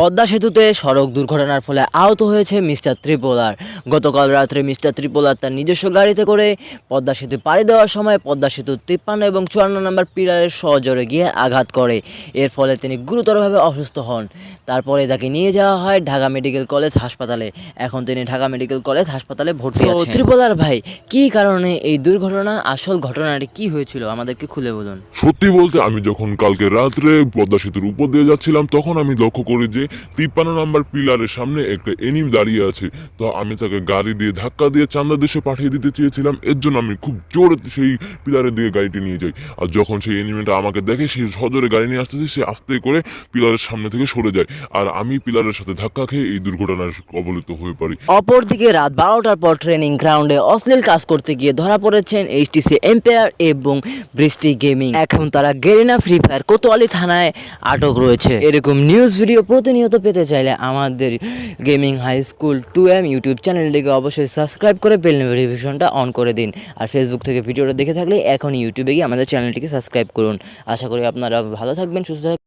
পদ্মা সেতুতে সড়ক দুর্ঘটনার ফলে আহত হয়েছে মিস্টার ত্রিপোলার। গতকাল রাত্রে মিস্টার ত্রিপোলার তার নিজস্ব গাড়িতে করে পদ্মা সেতু পাড়ি দেওয়ার সময় পদ্মা সেতু তিপ্পান্ন এবং চুয়ান্ন নম্বর পিলারের সজোরে গিয়ে আঘাত করে। এর ফলে তিনি গুরুতরভাবে অসুস্থ হন। তারপরে তাকে নিয়ে যাওয়া হয় ঢাকা মেডিকেল কলেজ হাসপাতালে। এখন তিনি ঢাকা মেডিকেল কলেজ হাসপাতালে ভর্তি আছেন। ত্রিপোলার ভাই কী কারণে এই দুর্ঘটনা আসল ঘটনাটি কি হয়েছিল? আমাদেরকে খুলে বলুন। সত্যি বলতে আমি যখন কালকে রাত্রে পদ্মা সেতুর উপর দিয়ে যাচ্ছিলাম তখন আমি লক্ষ্য করি যে তিপ্পান্ন নম্বর পিলারের সামনে একটা এনিম দাঁড়িয়ে আছে। তো আমি তাকে গাড়ি দিয়ে ধাক্কা দিয়ে চান্দা দেশে পাঠিয়ে দিতে চেয়েছিলাম। এর জন্য আমি খুব জোরে সেই পিলারের দিকে গাড়িটি নিয়ে যাই। আর যখন সেই এনিমেটা আমাকে দেখে, সে সজোরে গাড়ি নিয়ে আসতেছে, সে আস্তে করে পিলারের সামনে থেকে সরে যায়। আর আমি পিলারের সাথে ধাক্কা খেয়ে এই দুর্ঘটনার কবলিত হয়ে পড়ি। অপরদিকে রাত বারোটার পর ট্রেনিং গ্রাউন্ডে অশ্লীল কাজ করতে গিয়ে ধরা পড়েছেন এইচটিসি এম্পায়ার এবং বৃষ্টি গেমিং। এখন তারা গেরিনা ফ্রি ফায়ার কোতোয়ালি থানায় আটক রয়েছে। এরকম নিউজ ভিডিও প্রতিনিয়ত পেতে চাইলে আমাদের gaming high school two M YouTube চ্যানেলটিকে অবশ্যই সাবস্ক্রাইব করে বেল নোটিফিকেশনটা অন করে দিন। আর ফেসবুক থেকে ভিডিওটা দেখে থাকলে এখন ইউটিউবে গিয়ে আমাদের চ্যানেলটিকে সাবস্ক্রাইব করুন। আশা করি আপনারা ভালো থাকবেন, সুস্থ থাকবেন